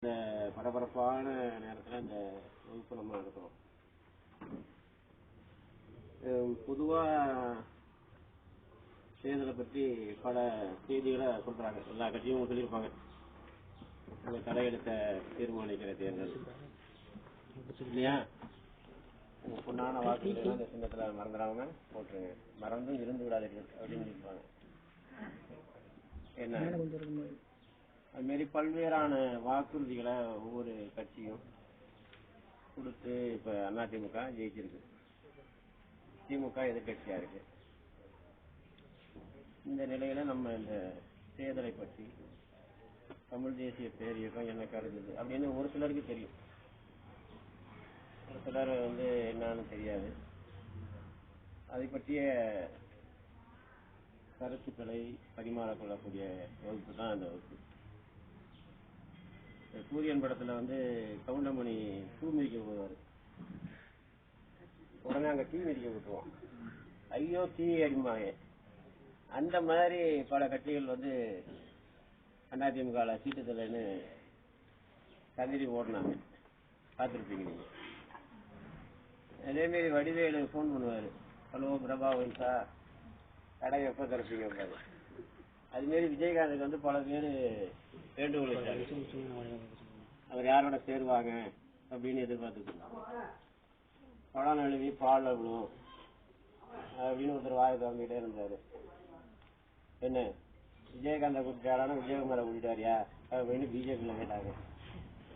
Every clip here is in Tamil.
இந்த பரபரப்பான நேரத்தில் இந்த வகுப்பு நம்ம நடத்துகிறோம் பொதுவாக தேர்தலை பற்றி பல செய்திகளை சொல்றாங்க. எல்லா கட்சியும் சொல்லியிருப்பாங்க. அந்த தலையெடுத்த தீர்மானிக்கிற தேர்தல். இல்லையா? உங்க பொண்ணான வாக்குகள் இந்த சின்னத்துல மறந்துடாம போட்டுருங்க. மறந்தும் இருந்து விடாதீர்கள். அப்படின்னு சொல்லியிருப்பாங்க. என்ன? அது மாதிரி பல்வேறான வாக்குறுதிகளை ஒவ்வொரு கட்சியும் கொடுத்து இப்ப அதிமுக ஜெயிச்சிருக்கு. திமுக எதிர்கட்சியா இருக்கு. இந்த நிலையில நம்ம இந்த தேர்தலை பற்றி தமிழ் தேசிய பேரியக்கம் என்ன கருதுது அப்படின்னு ஒரு சிலருக்கு தெரியும். ஒரு சிலர் வந்து என்னன்னு தெரியாது. அதை பற்றிய கருத்துக்களை பரிமாறக்கொள்ளக்கூடிய வகுப்பு தான் அந்த வகுப்பு. சூரியன் படத்துல வந்து கவுண்டமணி பூ மிதிக்க போவாரு. உடனே அங்க தீ மிதிக்க விட்டுருவோம் ஐயோ தீ அடிமாங்க அந்த மாதிரி பல கட்சிகள் வந்து அதிமுக சீட்டு தலைன்னு கதிரி ஓடினாங்க. பார்த்துருப்பீங்க நீங்க. அதே மாதிரி வடிவேலு ஃபோன் பண்ணுவாரு. ஹலோ பிரபா வயசா கடை எப்போ திறப்பீங்க பாரு அது மாரி விஜயகாந்துக்கு வந்து பல பேர் வேண்டுகோள் வச்சாங்க அவர் யாரோட சேருவாங்க அப்படின்னு எதிர்பார்த்துட்டு படம் எழுதி பால் விழும் அப்படின்னு ஒருத்தர் வாய திறந்துகிட்டே இருந்தாரு. என்ன? விஜயகாந்த கூட்டிட்டாரானா விஜயகுமாரை கூட்டிட்டாரியா அப்படின்னு பிஜேபியில கேட்டாங்க.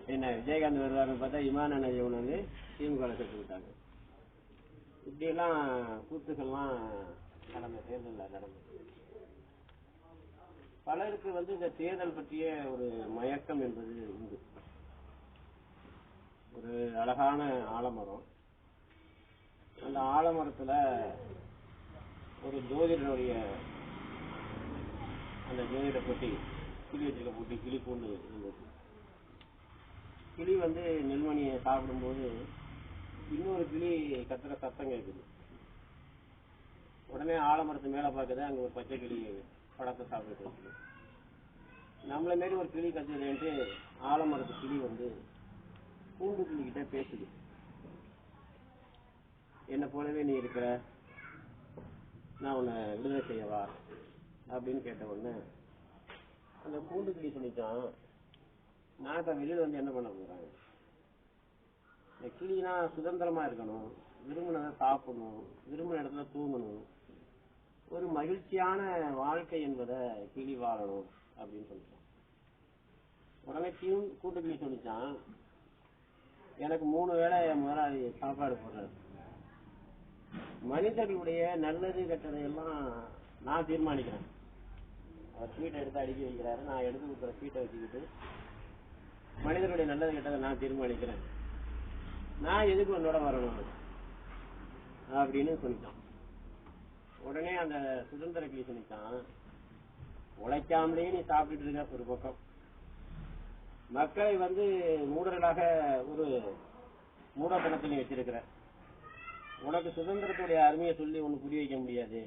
என்ன? விஜயகாந்த் வருவாருன்னு பார்த்தா இமான நஜவன் வந்து திமுக சேர்த்து விட்டாங்க. இப்படியெல்லாம் கூத்துக்கள்லாம் நடந்த தேர்தலில் நடந்தது பலருக்கு வந்து இந்த தேர்தல் பற்றிய ஒரு மயக்கம் என்பது உண்டு. ஒரு அழகான ஆலமரம். அந்த ஆலமரத்துல ஒரு ஜோதிடனுடைய அந்த ஜோதிட பொட்டி கிளி வச்சிருக்க பொட்டி கிளி பூண்டு இருந்தது. கிளி வந்து நெல்மணியை சாப்பிடும்போது இன்னொரு கிளி கத்துற சத்தம் கேட்குது. உடனே ஆலமரத்து மேல பாக்குது அங்க ஒரு பச்சை கிளி பழத்தை சாப்பிட்டு நம்மள மாரி ஒரு கிளி கத்துதுன்ட்டு ஆலமரத்து கிளி வந்து பூண்டு கிளி கிட்ட பேசுது. என்ன போலவே நீ இருக்கிற நான் உன்னை விடுதலை செய்யவா? அப்படின்னு கேட்ட உடனே அந்த பூண்டு கிளி சொல்லித்தான் நான் இப்ப வெளியில வந்து என்ன பண்ண போறேன்? இந்த கிளினா சுதந்திரமா இருக்கணும் விரும்பினதை சாப்பிடணும் விரும்பின இடத்துல தூங்கணும் ஒரு மகிழ்ச்சியான வாழ்க்கை என்பதை கிளி வாழணும் அப்படின்னு சொல்லிட்டான். உடனே கிளி கூட்டுக்கிளி சொல்லிச்சான் எனக்கு மூணு வேளை என் முதலாளி சாப்பாடு போடுறாரு. மனிதர்களுடைய நல்லது கெட்டதையெல்லாம் நான் தீர்மானிக்கிறேன். அவர் ஸ்வீட்டை எடுத்து அடுக்கி வைக்கிறாரு. நான் எடுத்து கொடுக்குற ஸ்வீட்டை வச்சுக்கிட்டு மனிதர்களுடைய நல்லது கெட்டதை நான் தீர்மானிக்கிறேன். நான் எதுக்கு உன்னோட வரணும்? அப்படின்னு சொல்லிட்டான். உடனே அந்த சுதந்திர கிளி சொல்லித்தான் உழைக்காமலே நீ சாப்பிட்டுட்டு இருக்க ஒரு பக்கம். மக்களை வந்து மூடர்களாக ஒரு மூடத்தனத்தில் நீ வச்சிருக்கிற. உனக்கு சுதந்திரத்துடைய அருமையை சொல்லி ஒண்ணு புரிய வைக்க முடியாது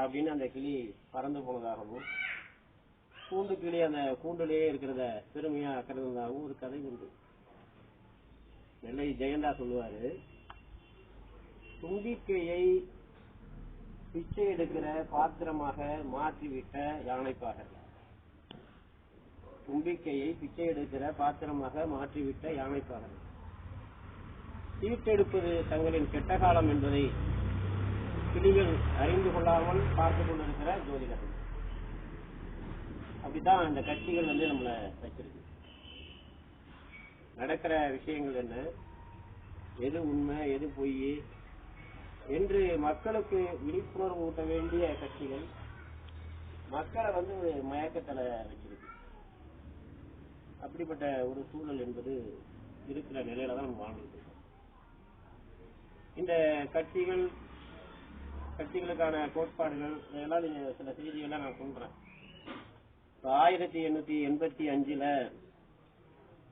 அப்படின்னு அந்த கிளி பறந்து போனதாகவும் கூண்டு கிளி அந்த கூண்டுலேயே இருக்கிறத பெருமையா கருதுனதாகவும் ஒரு கதை உண்டு. நெல்லை ஜெயந்தா சொல்லுவாரு தும்பிக்கையை பிச்சை எடுக்கிற பாத்திரமாக மாற்றிவிட்ட யானைப்பாக தும்பிக்கையை பிச்சை எடுக்கிற பாத்திரமாக மாற்றிவிட்ட யானைப்பாக சீட்டெடுப்பது தங்களின் கெட்ட காலம் என்பதை கிளிகள் அறிந்து கொள்ளாமல் பார்த்து கொண்டிருக்கிற ஜோதிடர்கள் அப்படிதான் இந்த கட்சிகள் வந்து நம்மள வச்சிருக்கு. நடக்கிற விஷயங்கள் என்ன? எது உண்மை எது பொய்? என்று மக்களுக்கு விழிப்புணர்வு ஊட்ட வேண்டிய கட்சிகள் மக்களை வந்து மயக்கத்தில் வச்சிருக்கு. அப்படிப்பட்ட ஒரு சூழல் என்பது இருக்கிற நிலையில தான் நம்ம வாழ்ந்துட்டு இருக்கோம். இந்த கட்சிகள் கட்சிகளுக்கான கோட்பாடுகள் இதெல்லாம் நீங்க சில செய்திகள்லாம் நான் சொல்றேன். ஆயிரத்தி எண்ணூத்தி எண்பத்தி அஞ்சுல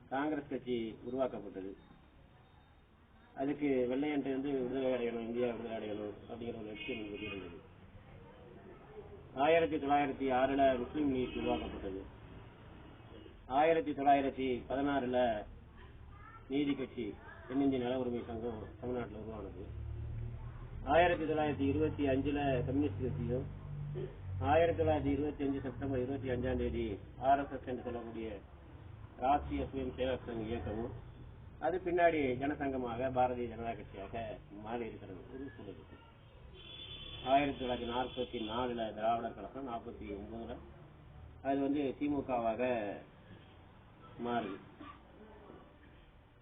காங்கிரஸ் கட்சி உருவாக்கப்பட்டது. அதுக்கு வெள்ளையன்ட்டு வந்து விடுதலை அடையணும் இந்தியா விடுதலை அடையணும் அப்படிங்கிற ஒரு லட்சியம் என்பது இருந்தது. ஆயிரத்தி தொள்ளாயிரத்தி ஆறுல முஸ்லீம் லீக் உருவாக்கப்பட்டது. ஆயிரத்தி தொள்ளாயிரத்தி பதினாறுல நீதி கட்சி தென்னிந்திய நல உரிமை சங்கம் தமிழ்நாட்டில் உருவானது. ஆயிரத்தி தொள்ளாயிரத்தி இருபத்தி அஞ்சுல கம்யூனிஸ்ட் கட்சியும் ஆயிரத்தி தொள்ளாயிரத்தி இருபத்தி அஞ்சு செப்டம்பர் இருபத்தி அஞ்சாம் தேதி ஆர்எஸ்எஸ் என்று சொல்லக்கூடிய ராஷ்டிரிய சுயம் சேவக் இயக்கமும் அது பின்னாடி ஜனசங்கமாக பாரதிய ஜனதா கட்சியாக மாறி இருக்கிறது ஒரு சூழல் ஆயிரத்தி தொள்ளாயிரத்தி நாற்பத்தி நாலுல திராவிடர் கழகம் நாற்பத்தி ஒன்பதுல அது வந்து திமுகவாக மாறுது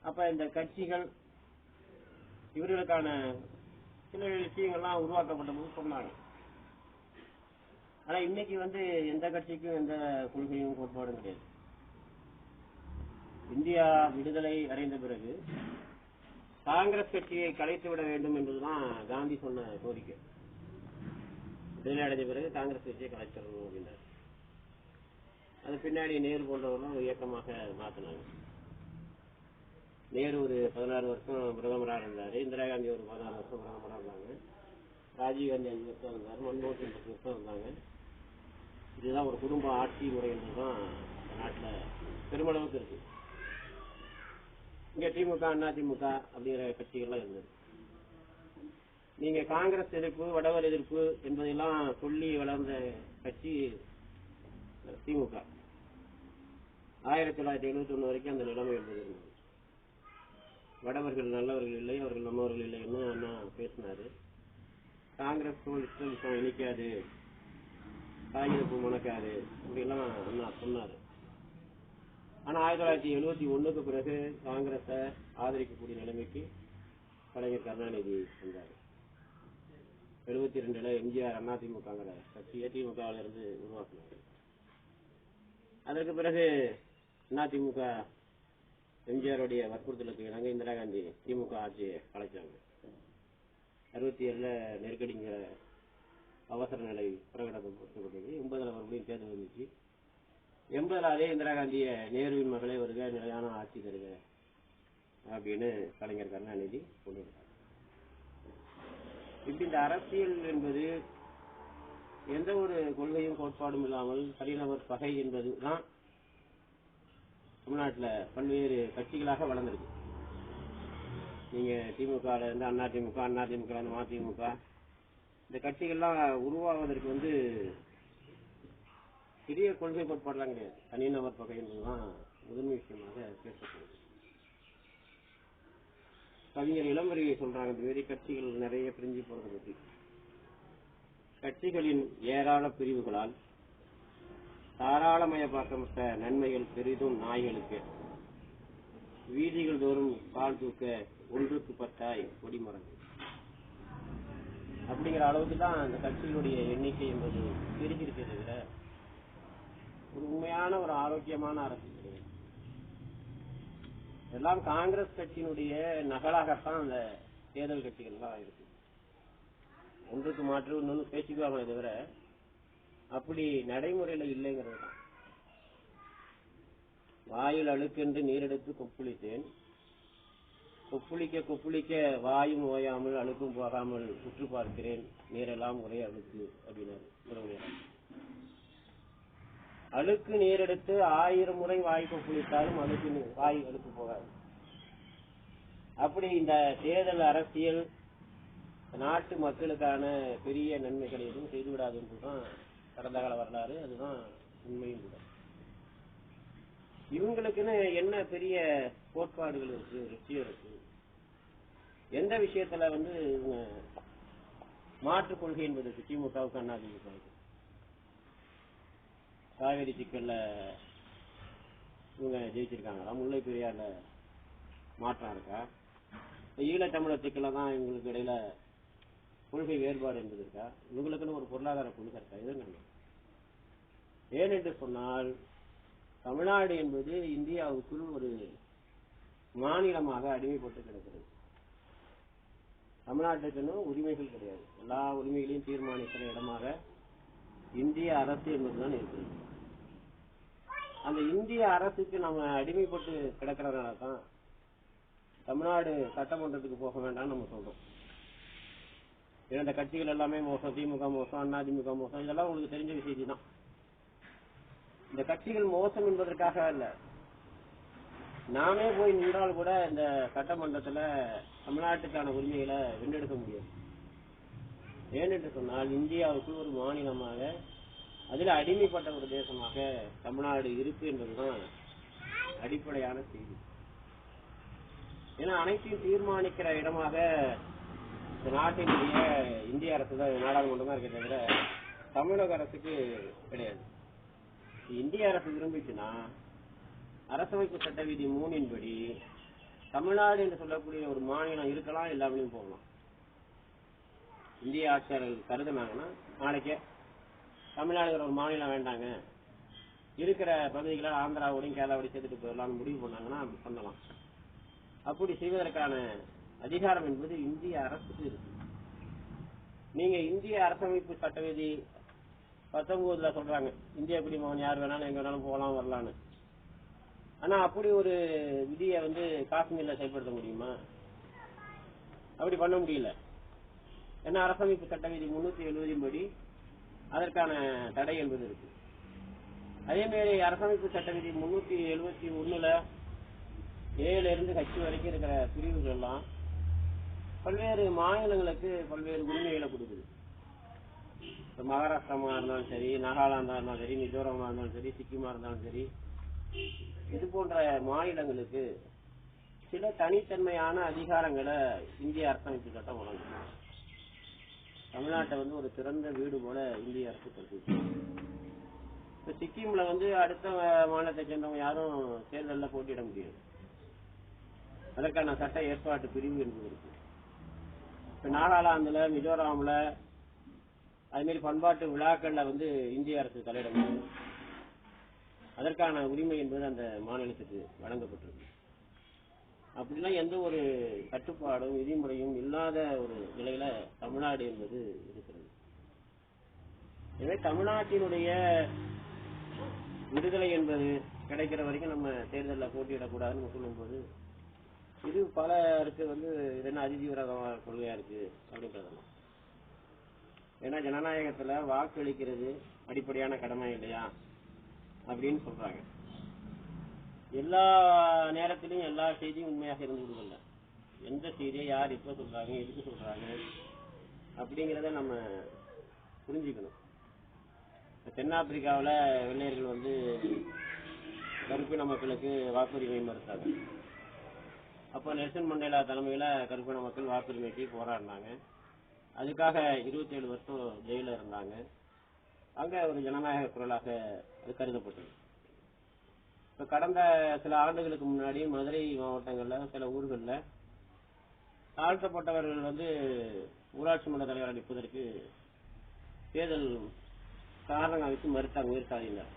அப்ப இந்த கட்சிகள் இவர்களுக்கான சில விஷயங்கள்லாம் உருவாக்கப்பட்ட போது சொன்னாங்க. ஆனா இன்னைக்கு வந்து எந்த கட்சிக்கும் எந்த கொள்கையும் கோட்பாடும் கிடையாது. இந்தியா விடுதலை அடைந்த பிறகு காங்கிரஸ் கட்சியை கலைத்து விட வேண்டும் என்பதுதான் காந்தி சொன்ன கோரிக்கை. விடுதலை அடைந்த பிறகு காங்கிரஸ் கட்சியை கலைச்சிடணும் அப்படின்னாரு. அது பின்னாடி நேரு போன்றவர்களும் ஒரு இயக்கமாக மாத்தினாங்க. நேரு ஒரு பதினாறு வருஷம் பிரதமராக இருந்தாரு. இந்திரா காந்தி ஒரு பதினாறு வருஷம் பிரதமராக இருந்தாங்க. ராஜீவ் காந்தி அஞ்சு வருஷம் இருந்தார். மன்மோகன் சிங் பத்து வருஷம் இருந்தாங்க. இதுதான் ஒரு குடும்ப ஆட்சி முறை என்பதுதான் நாட்டில் பெருமளவுக்கு இருக்கு. இங்க திமுக அண்ணா திமுக அப்படிங்கிற கட்சிகள்லாம் இருந்தது. நீங்க காங்கிரஸ் எதிர்ப்பு வடவர் எதிர்ப்பு என்பதெல்லாம் சொல்லி வளர்ந்த கட்சி திமுக. ஆயிரத்தி தொள்ளாயிரத்தி எழுபத்தி ஒண்ணு வரைக்கும் அந்த நிலைமை இருந்தது. வடவர்கள் நல்லவர்கள் இல்லை அவர்கள் நம்மவர்கள் இல்லைன்னு அண்ணா பேசினாரு. காங்கிரஸ் இஷ்டம் இணைக்காது காகிதப்பு முணக்காது இப்படிலாம் அண்ணா சொன்னாரு. ஆனா ஆயிரத்தி தொள்ளாயிரத்தி எழுபத்தி ஒண்ணுக்கு பிறகு காங்கிரஸ ஆதரிக்கக்கூடிய நிலைமைக்கு கலைஞர் கருணாநிதி வந்தார். எழுபத்தி ரெண்டுல எம்ஜிஆர் அதிமுகங்கிற கட்சியை திமுகவில இருந்து உருவாக்கினார். அதற்கு பிறகு அதிமுக எம்ஜிஆருடைய வற்புறுத்தலுக்கு இணங்க இந்திரா காந்தி திமுக ஆட்சியை கலைச்சாங்க அறுபத்தி ஏழுல நெருக்கடிங்கிற அவசர நிலை பிரகடனப்படுத்தப்பட்டது எண்பதுல மறுபடியும் தேர்தல் வந்துச்சு. எண்பதாலே இந்திரா காந்திய நேருவின் மகளே வருக நிலையான ஆட்சி தருக அப்படின்னு கலைஞர் கருணாநிதி கொண்டிருக்கார் இப்படி இந்த அரசியல் என்பது எந்த ஒரு கொள்கையும் கோட்பாடும் இல்லாமல் தனிநபர் பகை என்பது தான் தமிழ்நாட்டில் பல்வேறு கட்சிகளாக வளர்ந்துருக்கு. நீங்க திமுக இருந்து அண்ணா திமுக அண்ணா திமுக மதிமுக இந்த கட்சிகள்லாம் உருவாவதற்கு வந்து சிறிய கொள்கை கோட்பாடுலாம் கிடையாது. தனிநபர் பகை முதன்மை விஷயமாக பேசப்படுது கவிஞர் இளம்பரியை சொல்றாங்க. இந்த மாதிரி கட்சிகள் நிறைய பிரிஞ்சு போறதை பற்றி கட்சிகளின் ஏராள பிரிவுகளால் தாராளமயமாக்கப்பட்ட நன்மைகள் பெரிதும் நாய்களுக்கு வீதிகள் தோறும் கால் தூக்க ஒன்றுக்கு பத்தாய் கொடிமரங்கள் அப்படிங்கிற அளவுக்கு தான் அந்த கட்சிகளுடைய எண்ணிக்கை என்பது பெருகிருக்கே ஒரு உண்மையான ஒரு ஆரோக்கியமான அரசு. எல்லாம் காங்கிரஸ் கட்சியினுடைய நகலாகத்தான் அந்த தேர்தல் கட்சிகள்லாம் இருக்கு. ஒன்றுக்கு மாற்று இன்னொன்று பேசிக்குவாங்க தவிர அப்படி நடைமுறையில இல்லைங்கிறது தான். வாயில் அழுக்கென்று நீரெடுத்து கொப்புளித்தேன். கொப்புளிக்க கொப்புளிக்க வாயும் ஓயாமல் அழுக்கும் போகாமல் உற்று பார்க்கிறேன். நீரெல்லாம் ஒரே அழுக்கு அப்படின்னாரு. அழுக்கு அழுக்கு நீரெடுத்து ஆயிரம் முறை வாய்ப்பு குளித்தாலும் அழுக்கு வாய் அழுக்கு போகாது. அப்படி இந்த தேர்தல் அரசியல் நாட்டு மக்களுக்கான பெரிய நன்மைகளை எதுவும் செய்துவிடாது என்றுதான் கடந்த கால வரலாறு. அதுதான் உண்மையும் கூட. இவங்களுக்குன்னு என்ன பெரிய கோட்பாடுகள் இருக்கு லட்சியம் இருக்கு? எந்த விஷயத்துல வந்து இவங்க மாற்றுக் கொள்கை என்பது திமுகவுக்கு அண்ணாதிமுக காவேரி சிக்கல்ல இவங்க ஜெயிச்சிருக்காங்களா? முல்லை பெரியார்ல மாற்றம் இருக்கா? ஈழத்தமிழர் சிக்கல தான் இவங்களுக்கு இடையில கொள்கை வேறுபாடு என்பது இருக்கா? இவங்களுக்குன்னு ஒரு பொருளாதார கொள்கை இருக்கா? இது? ஏனென்று சொன்னால் தமிழ்நாடு என்பது இந்தியாவுக்குள் ஒரு மாநிலமாக அடிமைப்பட்டு கிடக்கிறது. தமிழ்நாட்டுக்குன்னு உரிமைகள் கிடையாது. எல்லா உரிமைகளையும் தீர்மானிக்கிற இடமாக இந்திய அரசு என்பதுதான் இருக்குது அந்த இந்திய அரசுக்கு நம்ம அடிமைப்பட்டு கிடக்கிறதுனால தான் தமிழ்நாடு சட்டமன்றத்துக்கு போக வேண்டாம்னு நம்ம சொல்றோம். ஏன்னா இந்த கட்சிகள் எல்லாமே மோசம். திமுக மோசம் அண்ணா திமுக மோசம். இதெல்லாம் உங்களுக்கு தெரிஞ்ச விஷயம் தான் இந்த கட்சிகள் மோசம் என்பதற்காக இல்ல நாமே போய் நின்றால் கூட இந்த சட்டமன்றத்துல தமிழ்நாட்டுக்கான உரிமைகளை வென்றெடுக்க முடியும் ஏனென்று சொன்னால் இந்தியாவுக்கு ஒரு மாநிலமாக அதில் அடிமைப்பட்ட ஒரு தேசமாக தமிழ்நாடு இருக்கு என்பதுதான் அடிப்படையான செய்தி. ஏன்னா அனைத்தையும் தீர்மானிக்கிற இடமாக நாட்டினுடைய இந்திய அரசு தான் நாடாளுமன்றம் தான் இருக்க தவிர தமிழக அரசுக்கு கிடையாது. இந்திய அரசு விரும்பிச்சுன்னா அரசமைப்பு சட்ட விதி மூணின்படி தமிழ்நாடு என்று சொல்லக்கூடிய ஒரு மாநிலம் இருக்கலாம் எல்லாமே போகலாம். இந்திய ஆட்சியாளர்கள் கருதுனாங்கன்னா நாளைக்கே தமிழ்நாடுங்கிற ஒரு மாநிலம் வேண்டாங்க. இருக்கிற பகுதிகளை ஆந்திராவோடையும் கேரளாவோடையும் சேர்த்துட்டு போயிடலாம்னு முடிவு பண்ணாங்கன்னா அப்படி பண்ணலாம். அப்படி செய்வதற்கான அதிகாரம் என்பது இந்திய அரசுக்கு இருக்கு. நீங்க இந்திய அரசமைப்பு சட்ட விதி பத்தொன்பதுல சொல்றாங்க. இந்திய குடிமகன் யார் வேணாலும் எங்க வேணாலும் போகலாம் வரலான்னு ஆனா அப்படி ஒரு விதியை வந்து காஷ்மீர்ல செயல்படுத்த முடியுமா? அப்படி பண்ண முடியல. ஏன்னா அரசமைப்பு சட்ட விதி முன்னூத்தி எழுபதின் படி அதற்கான தடை என்பது இருக்கு. அதே மாதிரி அரசமைப்பு சட்ட விதி முன்னூத்தி எழுபத்தி ஒண்ணுல ஏழுல இருந்து கட்சி வரைக்கும் இருக்கிற பிரிவுகள் எல்லாம் பல்வேறு மாநிலங்களுக்கு பல்வேறு உரிமைகளை கொடுக்குது. இப்போ மகாராஷ்டிரமா இருந்தாலும் சரி நாகாலாந்தா இருந்தாலும் சரி மிசோரமா இருந்தாலும் சரி சிக்கிமா இருந்தாலும் சரி இது போன்ற மாநிலங்களுக்கு சில தனித்தன்மையான அதிகாரங்களை இந்திய அரசமைப்பு சட்டம் வழங்குது. தமிழ்நாட்டை வந்து ஒரு திறந்த வீடு போல இந்திய அரசு கருது இப்ப சிக்கிம்ல வந்து அடுத்த மாநிலத்தை சேர்ந்தவங்க யாரும் தேர்தலில் போட்டியிட முடியாது. அதற்கான சட்ட ஏற்பாட்டு பிரிவு என்பது இருக்கு. இப்ப நாகாலாந்துல மிசோராம்ல அது மாதிரி பண்பாட்டு விழாக்கள்ல வந்து இந்திய அரசு தலையிட முடியும். அதற்கான உரிமை என்பது அந்த மாநிலத்துக்கு வழங்கப்பட்டிருக்கு. அப்படிலாம் எந்த ஒரு கட்டுப்பாடும் விதிமுறையும் இல்லாத ஒரு நிலையில தமிழ்நாடு என்பது இருக்கிறது. எனவே தமிழ்நாட்டினுடைய விடுதலை என்பது கிடைக்கிற வரைக்கும் நம்ம தேர்தலில் போட்டியிடக்கூடாதுன்னு சொல்லும்போது இது பலருக்கு வந்து இது என்ன அதிதீவிர கொள்கையா இருக்கு அப்படின்றதெல்லாம் ஏன்னா ஜனநாயகத்துல வாக்களிக்கிறது அடிப்படையான கடமை இல்லையா அப்படின்னு சொல்றாங்க. எல்லா நேரத்திலையும் எல்லா செய்தியும் உண்மையாக இருந்து விடுவதில்ல எந்த செய்தியை யார் எப்ப சொல்றாங்க எதுக்கு சொல்றாங்க அப்படிங்கிறத நம்ம புரிஞ்சுக்கணும். தென்னாப்பிரிக்காவில் வெள்ளையர்கள் வந்து கருப்பின மக்களுக்கு வாக்குரிமை மறுத்தாங்க. அப்போ நெல்சன் மண்டேலா தலைமையில கருப்பின மக்கள் வாக்குரிமைக்கு போராடினாங்க. அதுக்காக இருபத்தி ஏழு வருஷம் ஜெயில இருந்தாங்க. அங்க ஒரு ஜனநாயக குரலாக அது கருதப்பட்டது. இப்ப கடந்த சில ஆண்டுகளுக்கு முன்னாடி மதுரை மாவட்டங்கள்ல சில ஊர்கள்ல தாழ்த்தப்பட்டவர்கள் வந்து ஊராட்சி மன்ற தலைவர் அளிப்பதற்கு தேர்தல் காரணம் வச்சு மறுத்தாங்க உயிர் சாதியினர்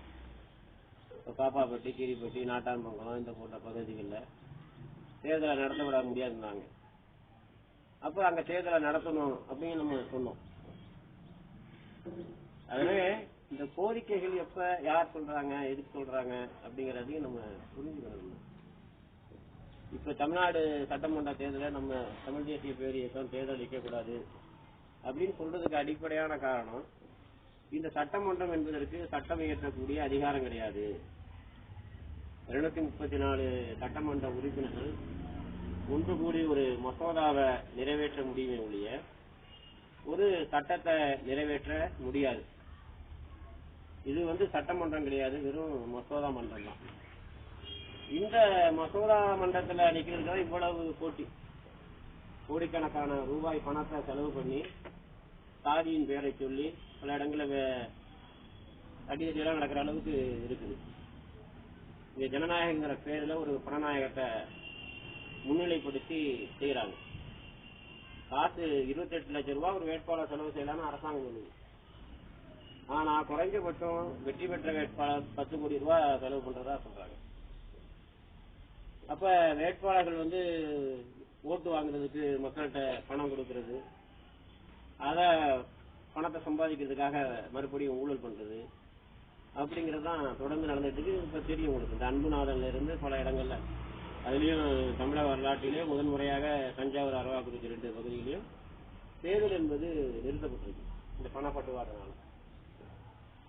பாப்பாப்பட்டி கீரிப்பட்டி நாட்டாம்பங்குளம் இந்த போன்ற பகுதிகளில் தேர்தலை நடத்த விட முடியாதுன்னாங்க. அப்ப அங்க தேர்தலை நடத்தணும் அப்படின்னு நம்ம சொன்னோம். அதனால இந்த கோரிக்கைகள் எப்ப யார் சொல்றாங்க எதுக்கு சொல்றாங்க அப்படிங்கறதையும் நம்ம புரிஞ்சுக்கணும் இப்ப தமிழ்நாடு சட்டமன்ற தேர்தல நம்ம தமிழ் தேசிய பேர் இயக்கம் தேர்தல் கூடாது அப்படின்னு சொல்றதுக்கு அடிப்படையான காரணம் இந்த சட்டமன்றம் என்பதற்கு சட்டம் இயற்றக்கூடிய அதிகாரம் கிடையாது. இருநூத்தி முப்பத்தி நாலு சட்டமன்ற உறுப்பினர்கள் ஒன்று கூடி ஒரு மசோதாவை நிறைவேற்ற முடியுமே ஒழிய ஒரு சட்டத்தை நிறைவேற்ற முடியாது. இது வந்து சட்டமன்றம் கிடையாது வெறும் மசோதா மன்றம் தான். இந்த மசோதா மன்றத்துல நிக்கிறதுக்கு இவ்வளவு போட்டி கோடிக்கணக்கான ரூபாய் பணத்தை செலவு பண்ணி சாதியின் பெயரை சொல்லி பல இடங்களில் அடிதடியெல்லாம் நடக்கிற அளவுக்கு இருக்குது. இந்த ஜனநாயகங்கிற பேர்ல ஒரு பணநாயகத்தை முன்னிலைப்படுத்தி செய்யறாங்க காசு இருபத்தி எட்டு லட்சம் ரூபாய் ஒரு வேட்பாளர் செலவு செய்யலாம்னு அரசாங்கம் சொல்லுது. ஆனா குறைஞ்சபட்சம் வெற்றி பெற்ற வேட்பாளர் பத்து கோடி ரூபாய் செலவு பண்றதா சொல்றாங்க. அப்ப வேட்பாளர்கள் வந்து ஓட்டு வாங்குறதுக்கு மக்கள்கிட்ட பணம் கொடுக்கறது அத பணத்தை சம்பாதிக்கிறதுக்காக மறுபடியும் ஊழல் பண்றது அப்படிங்கிறது தான் தொடர்ந்து நடந்துட்டு இருக்கு. இப்ப தெரியும் உங்களுக்கு இந்த அன்புநாதன்ல இருந்து பல இடங்கள்ல. அதுலயும் தமிழக வரலாற்றிலே முதன் முறையாக தஞ்சாவூர் அரவாக்குறிச்சி ரெண்டு பகுதியிலையும் தேர்தல் என்பது நிறுத்தப்பட்டிருக்கு இந்த பணப்பட்டுவாரனால.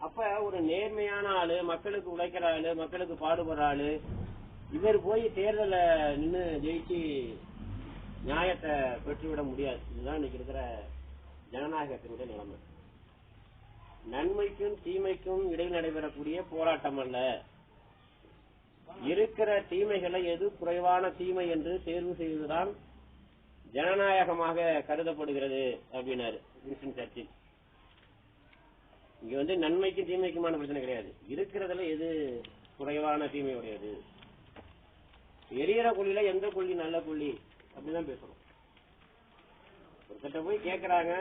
அப்ப ஒரு நேர்மையான ஆளு மக்களுக்கு உழைக்கிற ஆளு மக்களுக்கு பாடுபடுற ஆளு இவர் போய் தேர்தல நின்று ஜெயிச்சு நியாயத்தை பெற்றுவிட முடியாது. இதுதான் இன்னைக்கு இருக்கிற ஜனநாயகத்தினுடைய நிலைமை. நன்மைக்கும் தீமைக்கும் இடையில் நடைபெறக்கூடிய போராட்டம் அல்ல. இருக்கிற தீமைகளை எது குறைவான தீமை என்று தேர்வு செய்வதுதான் ஜனநாயகமாக கருதப்படுகிறது அப்படின்னாரு வின்ஸ்டன் சர்ச்சில். இங்க வந்து நன்மைக்கும் தீமைக்குமான பிரச்சனை கிடையாது. இருக்கிறதுல எது குறைவான தீமை உடையது? எரியற கொள்ளில எந்த கொள்ளி நல்ல கொள்ளி அப்படிதான் பேசுறோம் ஒருத்தட்ட போய் கேக்குறாங்க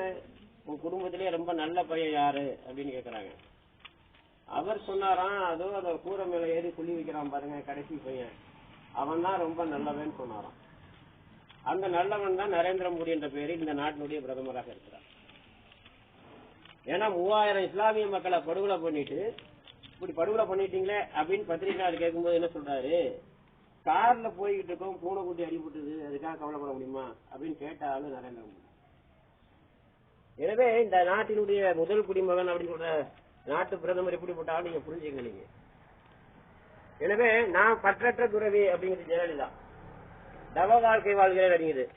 உன் குடும்பத்திலேயே ரொம்ப நல்ல பையன் யாரு? அப்படின்னு கேக்குறாங்க. அவர் சொன்னாராம் அதோ அந்த கூரை மேல ஏறி குழி வைக்கிறான் பாருங்க கடைசி பையன். அவன் தான் ரொம்ப நல்லவன் சொன்னாராம். அந்த நல்லவன் தான் நரேந்திர மோடி என்ற பெயரில் இந்த நாட்டினுடைய பிரதமராக இருக்கிறார். ஏன்னா மூவாயிரம் இஸ்லாமிய மக்களை படுகொலை பண்ணிட்டு இப்படி படுகொலை பண்ணிட்டீங்களே அப்படின்னு பத்திரிகையாளர் கேட்கும்போது என்ன சொல்றாரு? கார்ல போய்கிட்டு இருக்கோம் பூனைக்குட்டி அடிபட்டது அதுக்காக கவலைப்பட முடியுமா? அப்படின்னு கேட்டாலும் நரேந்திர மோடி. எனவே இந்த நாட்டினுடைய முதல் குடிமகன் அப்படின்னு சொல்ற நாட்டு பிரதமர் எப்படிப்பட்டாலும் நீங்க புரிஞ்சுங்க நீங்க. எனவே நான் பற்றற்ற துறவி அப்படிங்கிறது ஜெயலலிதா. தவ வாழ்க்கை வாழ்கிறேன் அப்படிங்கிறது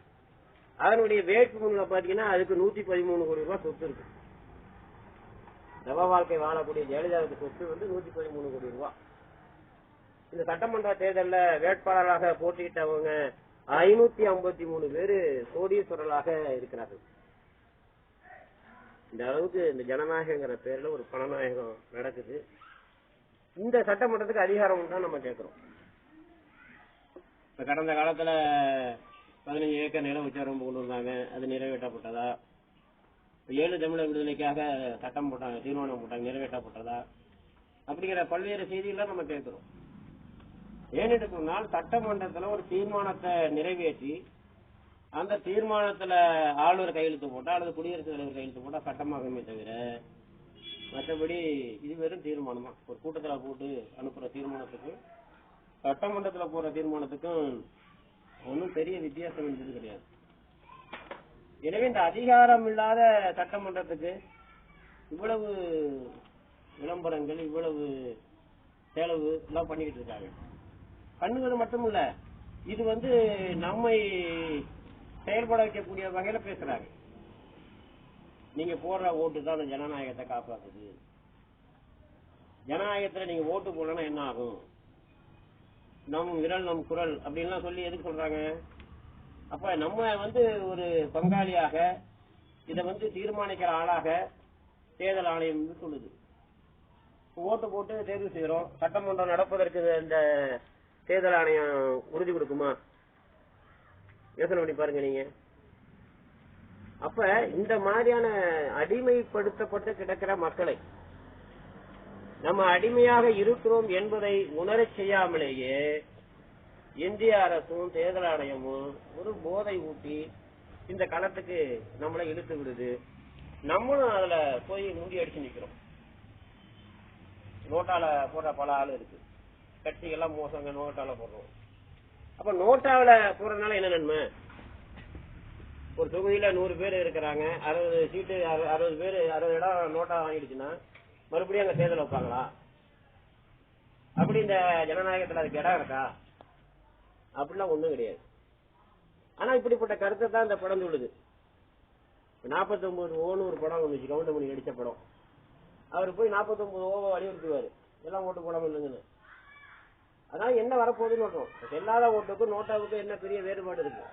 அதனுடைய வேட்புமனுல பாத்தீங்கன்னா அதுக்கு நூத்தி பதிமூணு கோடி ரூபாய் சொத்து இருக்கு. தவ வாழ்க்கை வாழக்கூடிய ஜெயலலிதாவுக்கு சொத்து வந்து நூத்தி பதிமூணு கோடி ரூபாய் இந்த சட்டமன்ற தேர்தல்ல வேட்பாளராக போட்டியிட்டவங்க ஐநூத்தி ஐம்பத்தி மூணு பேரு கோடீஸ்வரர்களாக இருக்கிறார்கள். இந்த அளவுக்கு இந்த ஜனநாயகங்கிற பேர்ல ஒரு பணநாயகம் நடக்குது. இந்த சட்டமன்றத்துக்கு அதிகாரம் தான் நம்ம கேட்கிறோம் இப்ப கடந்த காலத்துல பதினஞ்சு ஏக்கர் நில உச்சாரம் கொண்டு வந்தாங்க. அது நிறைவேற்றப்பட்டதா? ஏழு தமிழர் விடுதலைக்காக சட்டம் போட்டாங்க தீர்மானம் போட்டாங்க நிறைவேற்றப்பட்டதா? அப்படிங்கிற பல்வேறு செய்திகளை நம்ம கேட்கிறோம். ஏன்னு சொன்னால் சட்டமன்றத்துல ஒரு தீர்மானத்தை நிறைவேற்றி அந்த தீர்மானத்துல ஆளுநர் கையெழுத்து போட்டா அல்லது குடியரசுத் தலைவர் கையெழுத்து போட்டா சட்டமாகுமே தவிர மற்றபடி இது வெறும் தீர்மானம்? தான் ஒரு கூட்டத்துல போட்டு அனுப்புற தீர்மானத்துக்கும் சட்டமன்றத்துல போற தீர்மானத்துக்கும் ஒன்றும் பெரிய வித்தியாசம் இருந்தது கிடையாது. எனவே இந்த அதிகாரம் இல்லாத சட்டமன்றத்துக்கு இவ்வளவு விளம்பரங்கள் இவ்வளவு செலவு எல்லாம் பண்ணிக்கிட்டு இருக்காங்க. பண்ணுவது மட்டும் இல்ல இது வந்து நம்மை செயல்பட வைக்கக்கூடிய வகையில பேசுறாங்க. நீங்க போடுற ஓட்டு தான் அந்த ஜனநாயகத்தை காப்பாத்துது. ஜனநாயகத்துல நீங்க ஓட்டு போடலன்னா என்ன ஆகும்? நம் விரல் நம் குரல் அப்படின்லாம் சொல்லி எதுக்கு சொல்றாங்க? அப்ப நம்ம வந்து ஒரு பங்காளியாக இதை வந்து தீர்மானிக்கிற ஆளாக தேர்தல் ஆணையம் சொல்லுது. ஓட்டு போட்டு தேர்வு செய்யறோம் சட்டமன்றம் நடப்பதற்கு இந்த தேர்தல் ஆணையம் உறுதி கொடுக்குமா? யோசனை பண்ணி பாருங்க நீங்க. அப்ப இந்த மாதிரியான அடிமைப்படுத்தப்பட்டு கிடக்கிற மக்களை நம்ம அடிமையாக இருக்கிறோம் என்பதை உணரச் செய்யாமலேயே இந்திய அரசும் தேர்தல் ஆணையமும் ஒரு போதை ஊட்டி இந்த களத்துக்கு நம்மளை இழுத்து விடுது. நம்மளும் அதுல போய் முடி அடிச்சு நிக்கிறோம். நோட்டால போடுற பல ஆள் இருக்கு. கட்சிகள்லாம் மோசங்க நோட்டால போடுறோம். அப்ப நோட்டாவில போறதுனால என்ன நன்மை? ஒரு தொகுதியில நூறு பேர் இருக்கிறாங்க அறுபது சீட்டு அறுபது பேர் அறுபது இடம் நோட்டா வாங்கிடுச்சுன்னா மறுபடியும் அங்க தேர்தல் வைப்பாங்களா? அப்படி இந்த ஜனநாயகத்துல அதுக்கு இடம் இருக்கா? அப்படிலாம் ஒண்ணும் கிடையாது. ஆனா இப்படிப்பட்ட கருத்தை தான் இந்த படம் சொல்லுது. நாற்பத்தி ஒன்பது ஓன்னு ஒரு படம் வந்துச்சு கவுண்டமணி நடிச்ச படம். அவர் போய் நாற்பத்தி ஒன்பது ஓவை வலியுறுத்துவாரு. எல்லாம் ஓட்டு போடாம இல்லைங்கன்னு அதான் என்ன வரப்போகுதுன்னு நோட்டம் செல்லாத ஓட்டுக்கும் நோட்டாவுக்கும் என்ன பெரிய வேறுபாடு இருக்கு?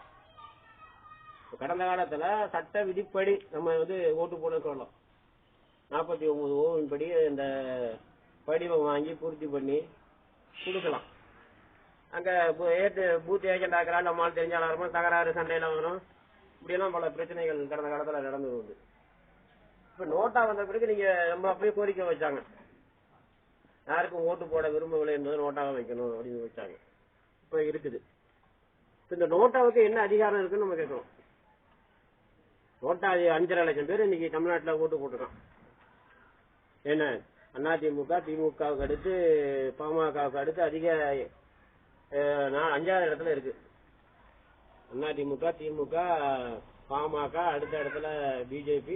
கடந்த காலத்துல சட்ட விதிப்படி நம்ம வந்து ஓட்டு போட சொல்லலாம். நாற்பத்தி ஒன்பது ஓவின் படி இந்த படிவம் வாங்கி பூர்த்தி பண்ணி கொடுக்கலாம். அங்க ஏற்று ஏத்து பூத் ஏஜென்ட் இல்ல மால் தெரிஞ்சாலும் இருக்கும் தகராறு சண்டையில வரும். இப்படியெல்லாம் பல பிரச்சனைகள் கடந்த காலத்துல நடந்து உண்டு. இப்ப நோட்டா வந்த பிறகு நீங்க நம்ம அப்படியே கோரிக்கை வச்சாங்க. யாருக்கும் ஓட்டு போட விரும்பவில்லை என்பது நோட்டாவை வைக்கணும் அப்படின்னு வச்சாங்க. இப்ப இருக்குது. இந்த நோட்டாவுக்கு என்ன அதிகாரம் இருக்குன்னு நம்ம கேட்கணும். நோட்டா அஞ்சரை லட்சம் பேர் இன்னைக்கு தமிழ்நாட்டுல ஓட்டு போட்டுருக்கான். என்ன? அதிமுக திமுகவுக்கு அடுத்து பாமகவுக்கு அடுத்து அதிக அஞ்சாவது இடத்துல இருக்கு. அண்ணா திமுக திமுக பாமக அடுத்த இடத்துல பிஜேபி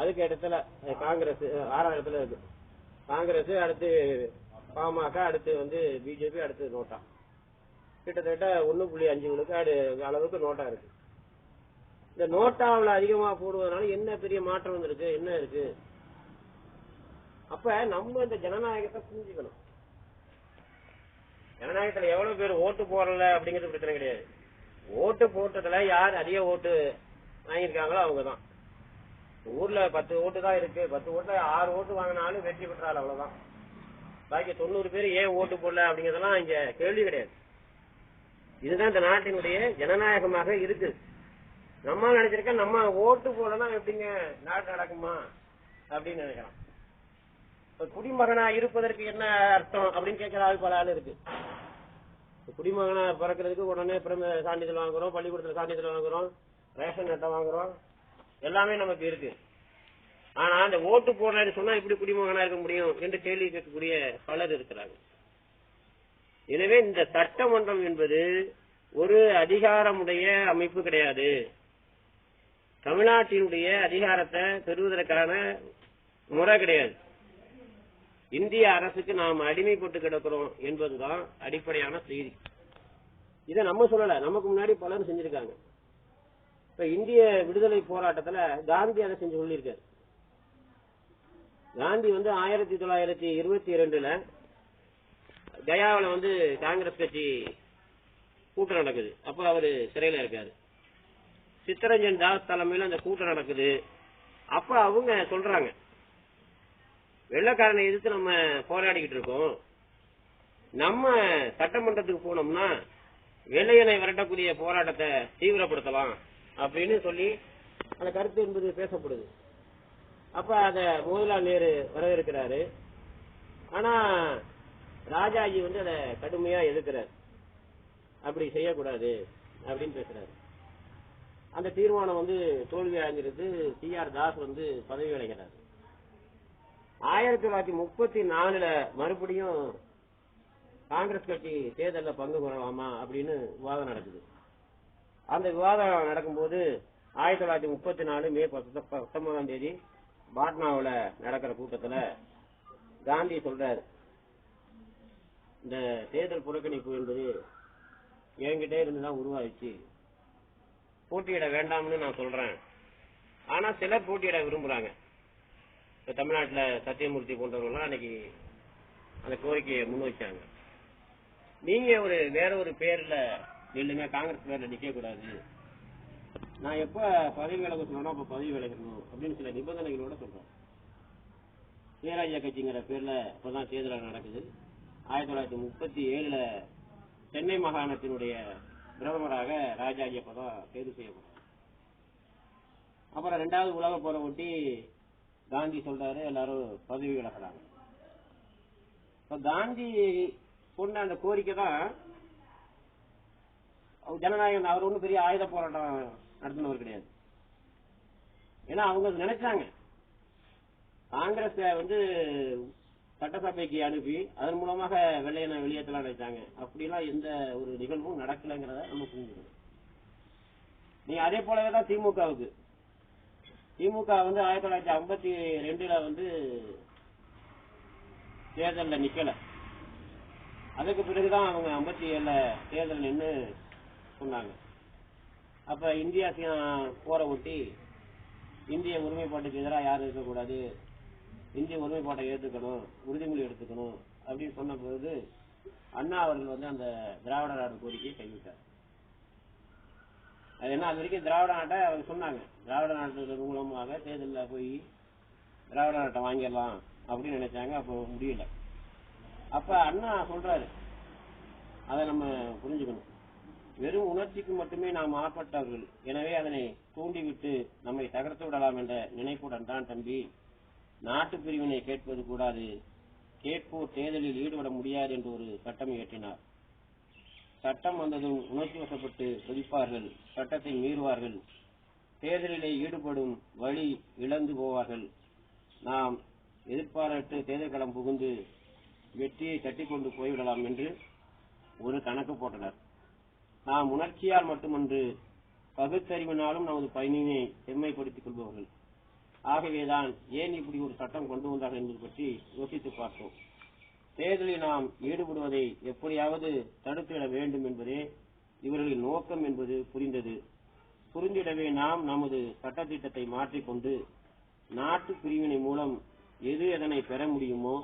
அதுக்கு இடத்துல காங்கிரஸ் ஆறாம் ஆறாவது இடத்துல இருக்கு. காங்கிரஸ் அடுத்து பாமக அடுத்து வந்து பிஜேபி அடுத்து நோட்டா. கிட்டத்தட்ட ஒன்னு புள்ளி அஞ்சு விழுக்காடு அளவுக்கு நோட்டா இருக்கு. இந்த நோட்டாவில் அதிகமா போடுவதனால என்ன பெரிய மாற்றம் வந்திருக்கு என்ன இருக்கு? அப்ப நம்ம இந்த ஜனநாயகத்தை புரிஞ்சுக்கணும். ஜனநாயகத்துல எவ்வளவு பேர் ஓட்டு போடல அப்படிங்கிறது பிரச்சனை கிடையாது. ஓட்டு போட்டதுல யார் அதிக ஓட்டு வாங்கியிருக்காங்களோ அவங்கதான். ஊர்ல பத்து ஓட்டு தான் இருக்கு. பத்து ஓட்டுல ஆறு ஓட்டு வாங்கினாலும் வெற்றி பெற்றால் அவ்வளவுதான். பாக்கி தொண்ணூறு பேர் ஏன் ஓட்டு போடல அப்படிங்கறதெல்லாம் இங்க கேள்வி கிடையாது. இதுதான் இந்த நாட்டினுடைய ஜனநாயகமாக இருக்கு. நம்ம நினைச்சிருக்க நம்ம ஓட்டு போடலாம் எப்படிங்க நாட்டு நடக்குமா அப்படின்னு நினைக்கிறோம். குடிமகனா இருப்பதற்கு என்ன அர்த்தம் அப்படின்னு கேட்கறாரு பல ஆள் இருக்கு. குடிமகனா பிறக்கிறதுக்கு உடனே பிறந்த சான்றிதழ் வாங்குறோம் பள்ளிக்கூடத்துல சான்றிதழ் வாங்குறோம் ரேஷன் அட்டை வாங்குறோம் எல்லாமே நமக்கு இருக்கு. ஆனா அந்த ஓட்டு போடுறேன்னு சொன்னா இப்படி குடிமகனா இருக்க முடியும் என்று கேள்வி கேட்கக்கூடிய பலர் இருக்கிறாங்க எனவே இந்த சட்டமன்றம் என்பது ஒரு அதிகாரமுடைய அமைப்பு கிடையாது. தமிழ்நாட்டினுடைய அதிகாரத்தை பெறுவதற்கான முறை கிடையாது. இந்திய அரசுக்கு நாம் அடிமைப்பட்டு கிடக்கிறோம் என்பதுதான் அடிப்படையான செய்தி. இதை நம்ம சொல்லல. நமக்கு முன்னாடி பலரும் செஞ்சிருக்காங்க. இப்ப இந்திய விடுதலை போராட்டத்துல காந்தி அதை செஞ்சு சொல்லியிருக்காரு. காந்தி வந்து ஆயிரத்தி தொள்ளாயிரத்தி இருபத்தி இரண்டுல கயாவில் வந்து காங்கிரஸ் கட்சி கூட்டம் நடக்குது. அப்ப அவரு சிறையில இருக்காரு. சித்தரஞ்சன் தாஸ் தலைமையில அந்த கூட்டம் நடக்குது. அப்ப அவங்க சொல்றாங்க வெள்ளக்காரனை எதிர்த்து நம்ம போராடிக்கிட்டு இருக்கோம். நம்ம சட்டமன்றத்துக்கு போனோம்னா வெள்ளையனை விரட்டக்கூடிய போராட்டத்தை தீவிரப்படுத்தலாம் அப்படின்னு சொல்லி அந்த கருத்து என்பது பேசப்படுது. அப்ப அத மோதிலால் நேரு வரவேற்கிறாரு. ஆனா ராஜாஜி வந்து அதை கடுமையா எதிர்க்கிறார். அப்படி செய்யக்கூடாது அப்படின்னு பேசுறாரு. அந்த தீர்மானம் வந்து தோல்வி அடைஞ்சிருக்கு சி ஆர் தாஸ் வந்து பதவி விலகிறார் ஆயிரத்தி தொள்ளாயிரத்தி முப்பத்தி நாலுல மறுபடியும் காங்கிரஸ் கட்சி தேர்தலில் பங்கு கொள்ளலாமா அப்படின்னு விவாதம் நடக்குது. அந்த விவாதம் நடக்கும்போது ஆயிரத்தி தொள்ளாயிரத்தி முப்பத்தி நாலு மே பத்தொன்பதாம் தேதி பாட்னாவில் நடக்கிற கூட்டத்துல காந்தி சொல்றாரு. இந்த தேர்தல் புறக்கணிப்பு என்பது என்கிட்ட இருந்துதான் உருவாயிச்சு போட்டியிட வேண்டாம்னு நான் சொல்றேன். ஆனா சிலர் போட்டியிட விரும்புறாங்க. இப்ப தமிழ்நாட்டுல சத்தியமூர்த்தி போன்றவர்கள்லாம் அன்னைக்கு அந்த கோரிக்கையை முன்வைச்சாங்க நீங்க ஒரு வேற ஒரு பேர்ல நில்லுங்க காங்கிரஸ் பேர்ல நிக்க கூடாது. நான் எப்ப பதவி விலக சொன்னோ அப்ப பதவி விலகணும் அப்படின்னு சில நிபந்தனைகளோட சொல்றேன் சுயராஜ்ய கட்சிங்கிற பேர்ல இப்பதான் தேர்தல் நடக்குது. ஆயிரத்தி தொள்ளாயிரத்தி முப்பத்தி ஏழுல சென்னை மாகாணத்தினுடைய பிரதமராக ராஜாஜி அப்பதான் தேர்வு செய்யப்பட்டார். அப்புறம் ரெண்டாவது உலக போரை ஒட்டி காந்தி சொல்றாரு எல்லாரும் பதவி விலகிறாங்க இப்ப காந்தி சொன்ன அந்த கோரிக்கை தான் அவர் ஜனநாயகம் அவர் ஒன்றும் பெரிய ஆயுத போராட்டம் நடத்தினவர் கிடையாது. ஏன்னா அவங்க நினைச்சாங்க. காங்கிரஸ் வந்து சட்டசபைக்கு அனுப்பி அதன் மூலமாக வெள்ளையனை வெளியேற்றலாம் நினைச்சாங்க. அப்படிலாம் எந்த ஒரு நிகழ்வும் நடக்கலைங்கிறத நம்ம புரிஞ்சுக்கணும். நீங்க அதே போலவே தான் திமுகவுக்கு. திமுக வந்து ஆயிரத்தி தொள்ளாயிரத்தி ஐம்பத்தி ரெண்டுல வந்து தேர்தலில் நிக்கல. அதுக்கு பிறகுதான் அவங்க ஐம்பத்தி ஏழுல தேர்தல் நின்று சொன்னாங்க. அப்ப இந்தியா போரை ஒட்டி இந்திய ஒருமைப்பாட்டுக்கு எதிராக யாரும் இருக்கக்கூடாது? இந்திய ஒருமைப்பாட்டை ஏற்றுக்கணும் உறுதிமொழி எடுத்துக்கணும் அப்படின்னு சொன்ன பொழுது அண்ணா அவர்கள் வந்து அந்த திராவிட நாடு கோரிக்கையை கைவிட்டார். அது என்ன அது வரைக்கும் திராவிட நாட்டை அவங்க சொன்னாங்க. திராவிட நாட்டு மூலமாக தேர்தலில் போய் திராவிட நாட்டை வாங்கிடலாம் அப்படின்னு நினைச்சாங்க. அப்போ முடியல. அப்ப அண்ணா சொல்றாரு. அதை நம்ம புரிஞ்சுக்கணும். வெறும் உணர்ச்சிக்கு மட்டுமே நாம் ஆட்பட்டவர்கள் எனவே அதனை தூண்டிவிட்டு நம்மை தகர்த்து விடலாம் என்ற நினைப்புடன் தான் தம்பி. நாட்டு பிரிவினை கேட்பது கூடாது. கேட்போர் தேர்தலில் ஈடுபட முடியாது என்று ஒரு சட்டம் இயற்றினார். சட்டம் வந்ததும் உணர்ச்சி வசப்பட்டு குதிப்பார்கள் சட்டத்தை மீறுவார்கள். தேர்தலிலே ஈடுபடும் வழி இழந்து போவார்கள். நாம் எதிர்பாராட்டு தேர்தல் களம் புகுந்து வெற்றியை தட்டிக்கொண்டு போய்விடலாம் என்று ஒரு கணக்கு போட்டனர். நாம் உணர்ச்சியால் மட்டுமன்று பகுத்தறிவினாலும் நமது பயணியை செம்மைப்படுத்திக் கொள்பவர்கள். ஆகவேதான் ஏன் இப்படி ஒரு சட்டம் கொண்டு வந்தார்கள் என்பது பற்றி யோசித்து பார்த்தோம். தேர்தலில் நாம் ஈடுபடுவதை எப்படியாவது தடுத்துவிட வேண்டும் என்பதே இவர்களின் நோக்கம் என்பது புரிந்தது. புரிந்திடவே நாம் நமது சட்டத்திட்டத்தை மாற்றிக்கொண்டு நாட்டு பிரிவினை மூலம் எது எதனை பெற முடியுமோ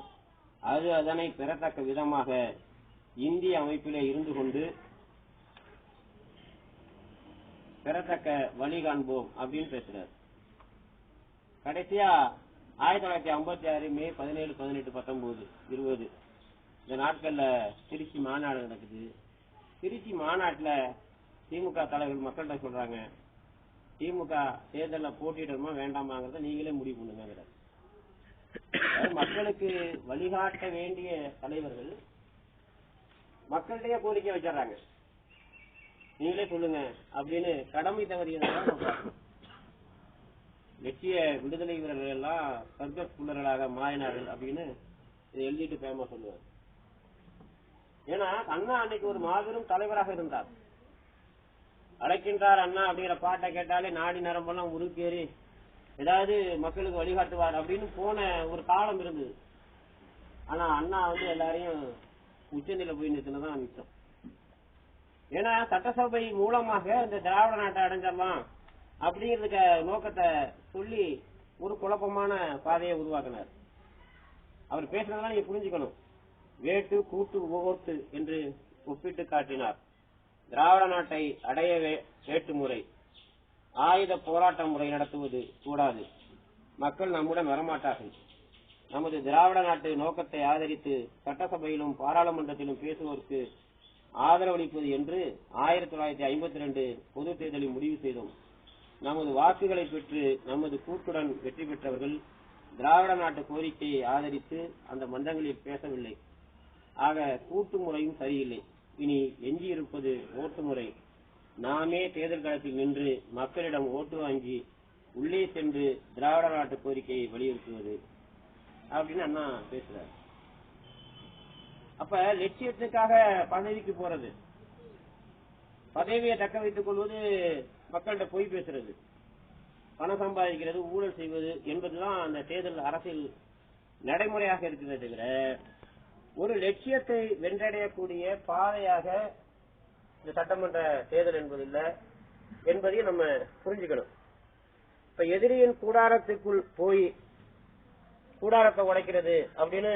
அது அதனை பெறத்தக்க விதமாக இந்திய அமைப்பிலே இருந்து கொண்டு பெறத்தக்க வழி காண்போம் அப்படின்னு பேசுறார். கடைசியா ஆயிரத்தி தொள்ளாயிரத்தி ஐம்பத்தி ஆறு மே பதினேழு பதினெட்டு பத்தொன்பது இருபது இந்த நாட்கள்ல திருச்சி மாநாடு நடக்குது. திருச்சி மாநாட்டுல திமுக தலைவர்கள் மக்கள்கிட்ட சொல்றாங்க திமுக தேர்தல போட்டியிடணுமா வேண்டாமாங்கிறத நீங்களே முடிவு பண்ணுங்கிறார் மக்களுக்கு வழிகாட்ட வேண்டிய தலைவர்கள் மக்களிடையே கோரிக்கை வச்சிடறாங்க. நீங்களே சொல்லுங்க அப்படின்னு கடமை தவறியதான் நம்ம லட்சிய விடுதலை வீரர்கள் எல்லாம் சர்க்கஸ் புல்லர்களாக மாறினார்கள் அப்படின்னு இதை எழுதிட்டு பேம சொல்லுவாங்க. ஏன்னா அண்ணா அன்னைக்கு ஒரு மாபெரும் தலைவராக இருந்தார். அழைக்கின்றார் அண்ணா அப்படிங்கிற பாட்டை கேட்டாலே நாடி நரம்பெல்லாம் உருக்கேறி ஏதாவது மக்களுக்கு வழிகாட்டுவார் அப்படின்னு போன ஒரு காலம் இருந்தது. ஆனா அண்ணா வந்து எல்லாரையும் உச்சநிலை போய் நிறுத்தினதான் மிச்சம். ஏன்னா சட்டசபை மூலமாக இந்த திராவிட நாட்டை அடைஞ்சிடலாம் அப்படிங்கிறதுக்க நோக்கத்தை சொல்லி ஒரு குழப்பமான பாதையை உருவாக்கினார். அவர் பேசுனதெல்லாம் நீங்க புரிஞ்சுக்கணும். வேட்டு கூட்டு உபகோத்து என்று ஒப்பிட்டு காட்டினார். திராவிட நாட்டை அடைய வே- வேட்டு முறை ஆயுத போராட்ட முறை நடத்துவது கூடாது. மக்கள் நம்முடன் வரமாட்டார்கள். நமது திராவிட நாட்டு நோக்கத்தை ஆதரித்து சட்டசபையிலும் பாராளுமன்றத்திலும் பேசுவோருக்கு ஆதரவளிப்பது என்று ஆயிரத்தி தொள்ளாயிரத்தி ஐம்பத்தி ரெண்டு பொது தேர்தலில் முடிவு செய்தோம். நமது வாக்குகளை பெற்று நமது கூட்டுடன் வெற்றி பெற்றவர்கள் திராவிட நாட்டு கோரிக்கையை ஆதரித்து அந்த மன்றங்களில் பேசவில்லை. ஆக கூட்டு முறையும் சரியில்லை. இனி எஞ்சியிருப்பது ஓட்டு முறை. நாமே தேர்தல் களத்தில் நின்று மக்களிடம் ஓட்டு வாங்கி உள்ளே சென்று திராவிட நாட்டு கோரிக்கையை வலியுறுத்துவது. அப்படின்னு அண்ணா பேசுறாரு. அப்ப லட்சியத்துக்காக பதவிக்கு போறது. பதவியை தக்க வைத்துக் கொள்வது மக்கள்கிட்ட பொய் பேசுறது. பணம் சம்பாதிக்கிறது ஊழல் செய்வது என்பதுதான் அந்த தேர்தல் அரசியல் நடைமுறையாக இருக்கிறத தவிர ஒரு லட்சியத்தை வென்றடையக்கூடிய பாதையாக இந்த சட்டமன்ற தேர்தல் என்பது இல்லை என்பதையும் நம்ம புரிஞ்சுக்கணும். இப்ப எதிரியின் கூடாரத்துக்குள் போய் கூடாரத்தை உடைக்கிறது அப்படின்னு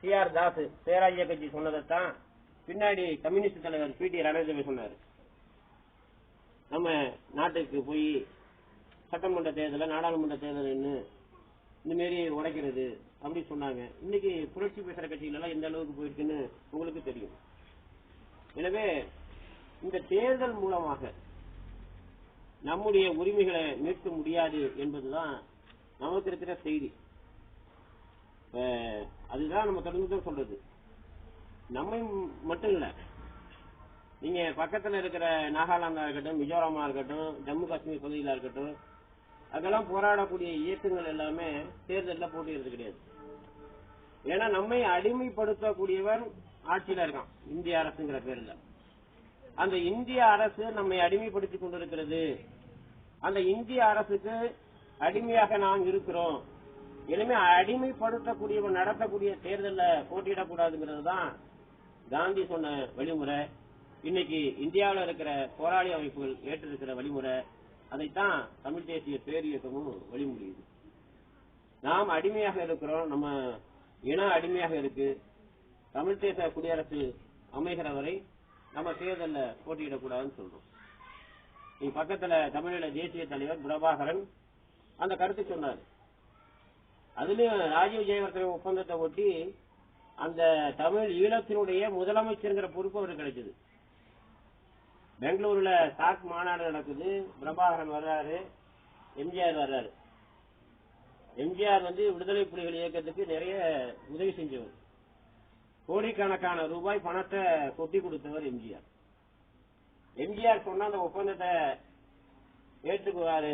சி ஆர் தாஸ் பேராஜ்ய கட்சி சொன்னதைத்தான் பின்னாடி கம்யூனிஸ்ட் தலைவர் பி டி ரணதேவி சொன்னார். நம்ம நாட்டுக்கு போய் சட்டமன்ற தேர்தல நாடாளுமன்ற தேர்தல் இந்த மாரி உடைக்கிறது. அப்படி சொன்னாங்க. இன்னைக்கு புரட்சி பேசுற கட்சிகள் எல்லாம் எந்த அளவுக்கு போயிருக்குன்னு உங்களுக்கு தெரியும். எனவே இந்த தேர்தல் மூலமாக நம்முடைய உரிமைகளை மீட்க முடியாது என்பதுதான் நமக்கு இருக்கிற செய்தி. அதுதான் நம்ம தொடர்ந்து தான் சொல்றது. நம்மை மட்டும் இல்ல நீங்க பக்கத்துல இருக்கிற நாகாலாந்தா இருக்கட்டும் மிசோரமா இருக்கட்டும் ஜம்மு காஷ்மீர் பகுதியில இருக்கட்டும் அதெல்லாம் போராடக்கூடிய இயக்கங்கள் எல்லாமே தேர்தலில் போட்டியிடுறது கிடையாது. ஏன்னா நம்மை அடிமைப்படுத்தக்கூடியவர் ஆட்சியில இருக்கான் இந்திய அரசுங்கிற பேர்ல. அந்த இந்திய அரசு நம்மை அடிமைப்படுத்தி கொண்டிருக்கிறது. அந்த இந்திய அரசுக்கு அடிமையாக நாம் இருக்கிறோம். இனிமே அடிமைப்படுத்தக்கூடியவன் நடத்தக்கூடிய தேர்தலில் போட்டியிடக்கூடாதுங்கிறது தான் காந்தி சொன்ன வழிமுறை. இன்னைக்கு இந்தியாவில் இருக்கிற போராளி அமைப்புகள் ஏற்றிருக்கிற வழிமுறை. அதைத்தான் தமிழ் தேசிய பேரியக்கமும் வழிமொழியுது நாம் அடிமையாக இருக்கிறோம். நம்ம இனம் அடிமையாக இருக்கு. தமிழ் தேச குடியரசு அமைகிற வரை நம்ம தேர்தலில் போட்டியிடக்கூடாதுன்னு சொல்றோம். இங்க பக்கத்துல தமிழீழ தேசிய தலைவர் பிரபாகரன் அந்த கருத்து சொன்னார். அதுலயும் ராஜீவ் ஜெயவர்தன ஒப்பந்தத்தை ஒட்டி அந்த தமிழ் ஈழத்தினுடைய முதலமைச்சருங்கிற பொறுப்பு அவருக்கு கிடைச்சது. பெங்களூர்ல சாக் மாநாடு நடக்குது. பிரபாகரன் வர்றாரு. எம்ஜிஆர் வர்றாரு. எம்ஜிஆர் வந்து விடுதலை புலிகள் இயக்கத்துக்கு நிறைய உதவி செஞ்சவர். கோடிக்கணக்கான ரூபாய் பணத்தை கொட்டி கொடுத்தவர் எம்ஜிஆர். எம்ஜிஆர் சொன்ன அந்த ஒப்பந்தத்தை ஏற்றுக்குவாரு